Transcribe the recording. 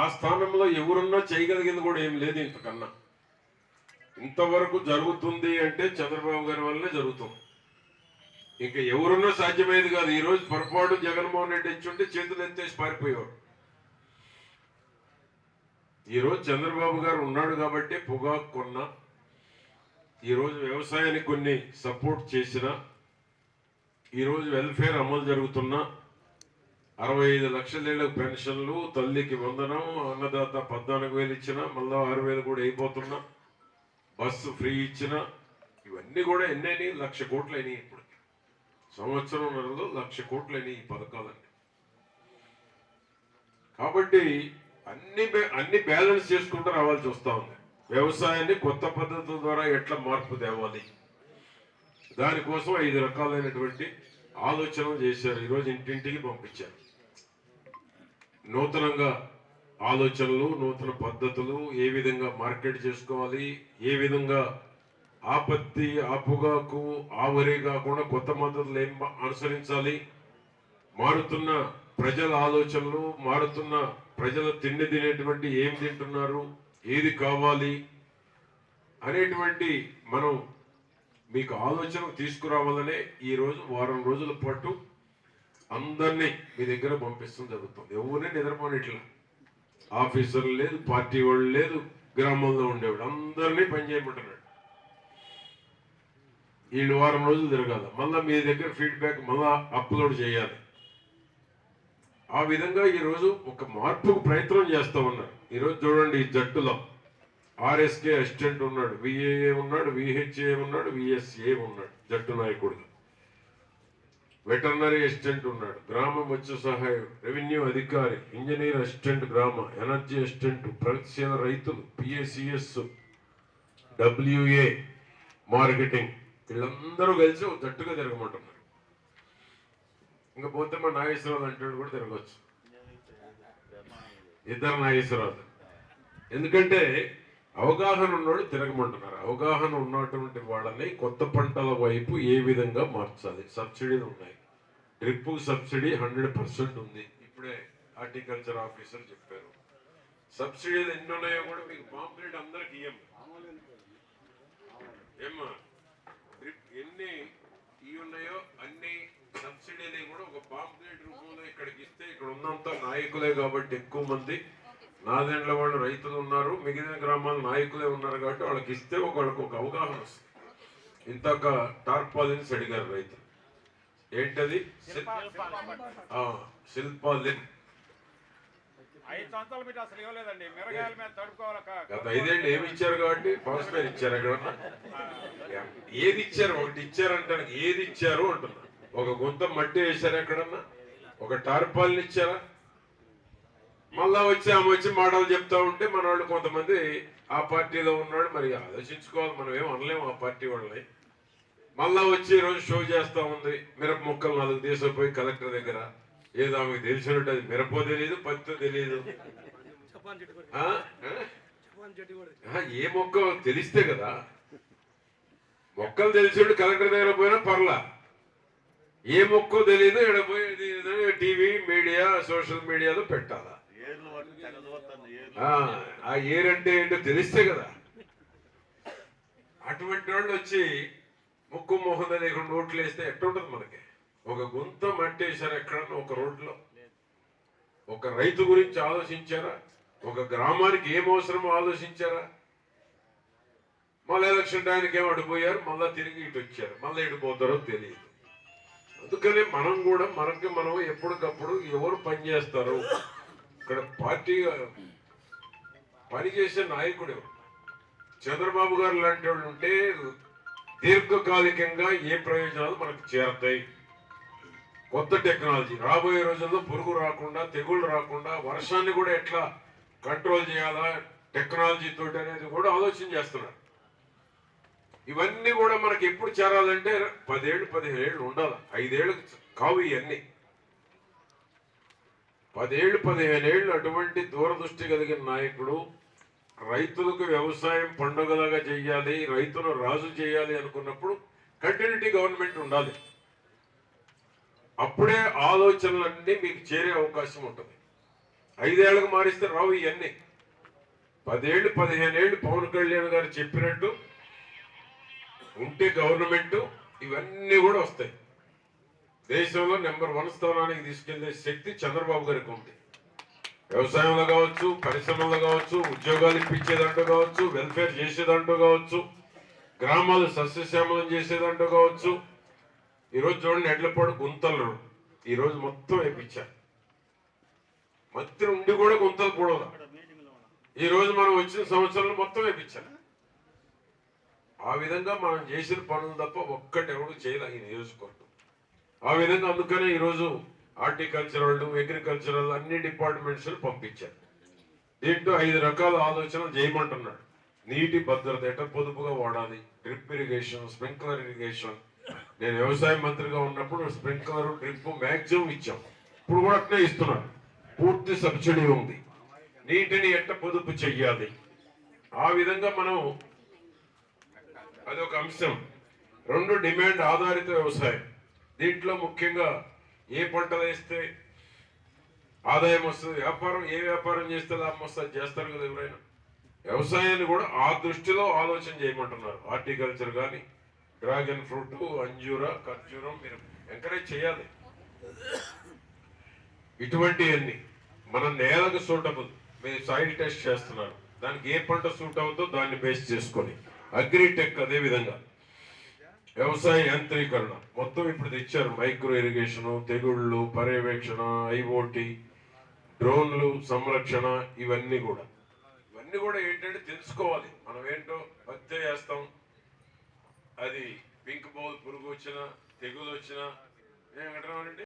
ఆ స్థానంలో ఎవరున్నా చేయగలిగింది కూడా ఏం లేదు ఇంతకన్నా. ఇంతవరకు జరుగుతుంది అంటే చంద్రబాబు గారి వల్లనే జరుగుతుంది. ఇంకా ఎవరున్నా సాధ్యమయ్యేది కాదు. ఈ రోజు పొరపాటు జగన్మోహన్ రెడ్డి ఇచ్చుంటే చేతులు ఎత్తేసి పారిపోయేవాడు ఈ రోజు చంద్రబాబు గారు ఉన్నాడు కాబట్టి పొగాకు కొన్నా ఈరోజు వ్యవసాయానికి కొన్ని సపోర్ట్ చేసిన ఈరోజు వెల్ఫేర్ అమలు జరుగుతున్నా అరవై ఐదు లక్షల పెన్షన్లు తల్లికి వందనం అన్నదాత పద్నాలుగు వేలు ఇచ్చిన మళ్ళా ఆరు వేలు కూడా అయిపోతున్నా. బస్సు ఫ్రీ ఇచ్చిన ఇవన్నీ కూడా ఎన్నైనాయి? లక్ష కోట్లు అయినాయి ఇప్పుడు నెలలో లక్ష కోట్లు అయినాయి ఈ పథకాలన్నీ. కాబట్టి అన్ని అన్ని బ్యాలెన్స్ చేసుకుంటూ రావాల్సి వస్తూ ఉంది. వ్యవసాయాన్ని కొత్త పద్ధతుల ద్వారా ఎట్లా మార్పు తేవాలి? దానికోసం ఐదు రకాలైనటువంటి ఆలోచనలు చేశారు. ఈరోజు ఇంటింటికి పంపించారు. నూతనంగా ఆలోచనలు నూతన పద్ధతులు ఏ విధంగా మార్కెట్ చేసుకోవాలి ఏ విధంగా ఆపత్తి ఆపుగాకు ఆవరే కాకుండా కొత్త మద్దతులు ఏం అనుసరించాలి. మారుతున్న ప్రజల ఆలోచనలు మారుతున్న ప్రజలు తిండి తినేటువంటి ఏం తింటున్నారు ఏది కావాలి అనేటువంటి మనం మీకు ఆలోచన తీసుకురావాలనే ఈ రోజు వారం రోజుల పాటు అందరినీ మీ దగ్గర పంపిస్తుంది జరుగుతుంది. ఎవరిని నిద్రపోనిట్లా. ఆఫీసర్లు లేదు పార్టీ వాళ్ళు లేదు గ్రామంలో ఉండేవాడు. అందరినీ పనిచేయమంటున్నాడు వీళ్ళు వారం రోజులు తిరగాలి. మళ్ళా మీ దగ్గర ఫీడ్బ్యాక్ మళ్ళా అప్లోడ్ చేయాలి. ఆ విధంగా ఈరోజు ఒక మార్పుకు ప్రయత్నం చేస్తా ఉన్నారు. ఈరోజు చూడండి ఈ జట్టులో. ఆర్ఎస్కే అసిస్టెంట్ ఉన్నాడు విఏఏ ఉన్నాడు విహెచ్ఏ ఉన్నాడు విఎస్ఏ ఉన్నాడు జట్టు నాయకుడుగా వెటర్నరీ అసిస్టెంట్ ఉన్నాడు. గ్రామ మత్స్య సహాయం. రెవెన్యూ అధికారి ఇంజనీర్ అసిస్టెంట్ గ్రామ ఎనర్జీ అసిస్టెంట్ ప్రగతిశీల రైతులు పిఎస్సిఎస్ డబ్ల్యూఏ మార్కెటింగ్ వీళ్ళందరూ కలిసి జట్టుగా తిరగమంటున్నారు. ఇంకా పోతే మా నాగేశ్వరరావు అంటాడు కూడా తిరగవచ్చు. ఇద్దరు నాగేశ్వరరావు ఎందుకంటే అవగాహన ఉన్నవాడు తిరగమంటున్నారు. అవగాహన ఉన్నటువంటి వాళ్ళని కొత్త పంటల వైపు ఏ విధంగా మార్చాలి? సబ్సిడీలు ఉన్నాయి. డ్రిప్ సబ్సిడీ హండ్రెడ్ పర్సెంట్ ఉంది. ఇప్పుడే హార్టికల్చర్ ఆఫీసర్ చెప్పారు. సబ్సిడీలు ఎన్ని ఉన్నాయో కూడా మీకు పాంప్లెట్ అందరికి ఇయ్యం. ఏమ్మా డ్రిప్ ఎన్ని ఇవి ఉన్నాయో అన్ని సబ్సిడీలు కూడా ఒక పాంప్లెట్ రూపంలో ఇక్కడికి ఇస్తే ఇక్కడ ఉన్నంత నాయకులే కాబట్టి ఎక్కువ మంది నాదెండ్ల వాళ్ళు రైతులు ఉన్నారు మిగిలిన గ్రామాల నాయకులే ఉన్నారు కాబట్టి వాళ్ళకి ఇస్తే ఒక వాళ్ళకి ఒక అవగాహన వస్తుంది. ఇంతక టార్పాలిన్స్ అడిగారు రైతులు ఏంటది? శిల్పాలిన్. గత ఐదేళ్ళు ఏమి ఇచ్చారు కాబట్టి? పవర్ ఇచ్చారు అక్కడ ఏది ఇచ్చారు? ఒకటి ఇచ్చారంటే ఏది ఇచ్చారు అంటున్నా. ఒక గుంత మట్టి వేశారు ఎక్కడన్నా? ఒక టార్పాలిన్ ఇచ్చారా? మళ్ళా వచ్చి ఆమె వచ్చి మాటలు చెప్తా ఉంటే మన వాళ్ళు కొంతమంది ఆ పార్టీలో ఉన్నాడు మరి ఆలోచించుకోవాలి మనం ఏం అనలేము ఆ పార్టీ వాళ్ళని. మళ్ళా వచ్చి ఈరోజు రోజు షో చేస్తూ ఉంది మిరప మొక్కలు నాలుగు తీసుకుపోయి కలెక్టర్ దగ్గర. ఏదో ఆమెకు తెలిసినట్టు అది మిరపో తెలియదు పత్తో తెలియదు ఏ మొక్క తెలిస్తే కదా. మొక్కలు తెలిసినట్టు కలెక్టర్ దగ్గర పోయినా పర్లా. ఏ మొక్కో తెలియదు ఇక్కడ పోయి టీవీ మీడియా సోషల్ మీడియాలో పెట్టాలా. ఆ ఏరంటే ఏంటో తెలిస్తే కదా. అటువంటి వాళ్ళు వచ్చి ముక్కు మొహం లేకుండా ఓట్లు వేస్తే ఎట్టుంటది మనకి? ఒక గుంత మట్టేశారు ఎక్కడన్నా ఒక రోడ్లో ఒక రైతు గురించి ఆలోచించారా? ఒక గ్రామానికి ఏం అవసరమో ఆలోచించారా? మళ్ళీ ఎలక్షన్ టైంకి ఏం అడిపోయారు మళ్ళీ తిరిగి ఇటు వచ్చారు. మళ్ళీ ఇటు పోతారో తెలియదు. అందుకనే మనం కూడా మనకి మనం ఎప్పటికప్పుడు ఎవరు పని చేస్తారు? ఇక్కడ పార్టీ పని చేసే నాయకుడు చంద్రబాబు గారు లాంటి వాళ్ళు ఉంటే దీర్ఘకాలికంగా ఏ ప్రయోజనాలు మనకు చేరతాయి? కొత్త టెక్నాలజీ. రాబోయే రోజుల్లో పురుగు రాకుండా తెగుళ్ళు రాకుండా వర్షాన్ని కూడా ఎట్లా కంట్రోల్ చేయాలా? టెక్నాలజీ తోటి అనేది కూడా ఆలోచన చేస్తున్నారు. ఇవన్నీ కూడా మనకి ఎప్పుడు చేరాలంటే పదేళ్ళు పదిహేను ఏళ్ళు ఉండాలి. ఐదేళ్ళు కావు ఇవన్నీ పదేళ్ళు పదిహేను ఏళ్ళు అటువంటి దూరదృష్టి కలిగిన నాయకుడు రైతులకు వ్యవసాయం పండుగలాగా చేయాలి రైతులు రాజు చేయాలి అనుకున్నప్పుడు కంటిన్యూటీ గవర్నమెంట్ ఉండాలి. అప్పుడే ఆలోచనలన్నీ మీకు చేరే అవకాశం ఉంటుంది. ఐదేళ్ళకు మారిస్తే రావు ఇవన్నీ పదేళ్ళు పదిహేను ఏళ్ళు పవన్ కళ్యాణ్ గారు చెప్పినట్టు ఉంటే గవర్నమెంట్ ఇవన్నీ కూడా వస్తాయి. దేశంలో నెంబర్ వన్ స్థానానికి తీసుకెళ్ళే శక్తి చంద్రబాబు గారికి ఉంది. వ్యవసాయంలో కావచ్చు పరిశ్రమల్లో కావచ్చు ఉద్యోగాలు ఇప్పించేదంటూ కావచ్చు వెల్ఫేర్ చేసేదంటూ కావచ్చు గ్రామాలు సస్యశ్యామలం చేసేదంటూ కావచ్చు. ఈరోజు చూడండి ఎడ్లపాడు గుంతలు ఈరోజు మొత్తం వేయించారు మధ్య ఉండి కూడా గుంతలు కూడదు ఈ రోజు మనం వచ్చిన సంవత్సరంలో మొత్తం వేయించారు ఆ విధంగా మనం చేసిన పనులు తప్ప ఒక్కటి ఎవడు చేయలే ఈ నియోజకవర్గం. ఆ విధంగా అందుకనే ఈరోజు హార్టికల్చరల్ అగ్రికల్చరల్ అన్ని డిపార్ట్మెంట్స్ పంపించారు. దీంట్లో ఐదు రకాల ఆలోచనలు చేయమంటున్నాడు. నీటి భద్రత ఎట పొదుపుగా వాడాలి? Drip irrigation sprinkler irrigation. నేను వ్యవసాయ మంత్రిగా ఉన్నప్పుడు స్ప్రింక్లర్ డ్రిప్ మ్యాక్సిమం ఇచ్చాం. ఇప్పుడు కూడా అట్లే ఇస్తున్నాను పూర్తి సబ్సిడీ ఉంది. నీటిని ఎట్ట పొదుపు చెయ్యాలి? ఆ విధంగా మనం అదొక అంశం. రెండు డిమాండ్ ఆధారిత వ్యవసాయం. దీంట్లో ముఖ్యంగా ఏ పంట వేస్తే ఆదాయం వస్తుంది వ్యాపారం ఏ వ్యాపారం చేస్తే లాభం వస్తుంది చేస్తారు కదా ఎవరైనా. వ్యవసాయాన్ని కూడా ఆ దృష్టిలో ఆలోచన చేయమంటున్నారు. హార్టికల్చర్ కానీ డ్రాగన్ ఫ్రూట్ అంజూర ఖర్జూరం మీరు ఎంకరేజ్ చేయాలి. ఇటువంటివన్నీ మన నేలకు సూటబుల్ మీరు సాయిల్ టెస్ట్ చేస్తున్నారు. దానికి ఏ పంట సూట్ అవుతుందో దాన్ని బేస్ చేసుకొని. అగ్రిటెక్ అదే విధంగా. వ్యవసాయ యాంత్రీకరణ. మొత్తం ఇప్పుడు తెచ్చారు. మైక్రో ఇరిగేషన్ తెగుళ్ళు పర్యవేక్షణ ఐఓటి డ్రోన్లు సంరక్షణ ఇవన్నీ కూడా. ఇవన్నీ కూడా ఏంటంటే తెలుసుకోవాలి. మనం ఏంటో హత్య చేస్తాం. అది పింక్ బౌల్ పురుగు వచ్చినా తెగులు వచ్చినా. ఏం